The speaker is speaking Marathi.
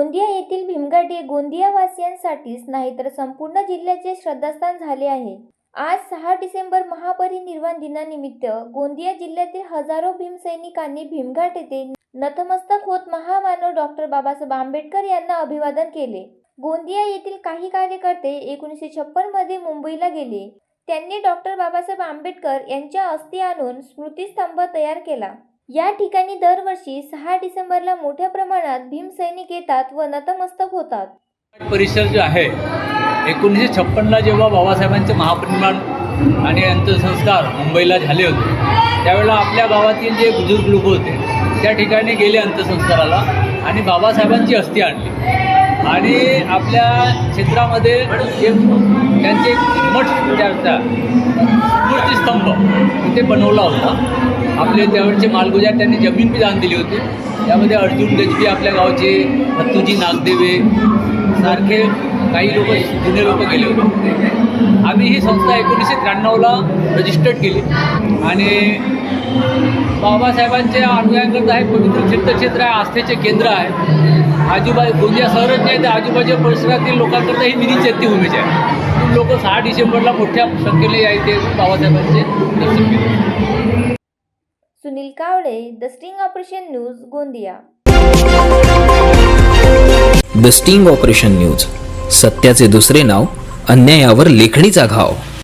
गोंदिया येथील हे गोंदियावासियांसाठीच नाही तर संपूर्ण जिल्ह्याचे श्रद्धास्थान झाले आहे. आज सहा डिसेंबर महापरिनिर्वाण दिनानिमित्त गोंदिया जिल्ह्यातील हजारो भीमसैनिकांनी भीमघाट येथे नतमस्तक होत महामानव डॉक्टर बाबासाहेब आंबेडकर यांना अभिवादन केले. गोंदिया येथील काही कार्यकर्ते एकोणीसशे छप्पनमध्ये मुंबईला गेले. त्यांनी डॉक्टर बाबासाहेब आंबेडकर यांच्या अस्थी आणून स्मृतिस्तंभ तयार केला. या ठिकाणी दरवर्षी सहा डिसेंबरला मोठ्या प्रमाणात भीमसैनिक येतात व नतमस्तक होतात. परिसर जो आहे एकोणीसशे छप्पनला जेव्हा बाबासाहेबांचे महापरिमाण आणि अंत्यसंस्कार मुंबईला झाले होते त्यावेळेला आपल्या गावातील जे बुजुर्ग लोक होते त्या ठिकाणी गेले अंत्यसंस्काराला आणि बाबासाहेबांची अस्थी आणली. आणि आपल्या क्षेत्रामध्ये त्यांचे मठ त्याचा मूर्तीस्तंभ तिथे बनवला होता. आपले त्यावेळचे मालगुजार त्यांनी जमीन बी दान दिली होती. त्यामध्ये अर्जुन गजबी आपल्या गावचे हत्तूजी नागदेवे सारखे काही लोक जुने लोक गेले होते. आम्ही ही संस्था एकोणीसशे त्र्याण्णवला रजिस्टर्ड केली. आणि बाबासाहेबांच्या अनुयायांकडं आहे पवित्र तीर्थक्षेत्र आहे आस्थेचे केंद्र आहे. आजूबाजू गोंदिया शहरच नाही तर आजूबाजूच्या परिसरातील लोकांकरता ही मिनी चैत्यभूमीच आहे. लोक सहा डिसेंबरला मोठ्या संख्येने यायचे बाबासाहेबांचे दर्शन Sunil Kawale the sting operation news Gondia. The sting operation news. सत्याचे दुसरे नाव अन्यायावर लेखणीचा घाव.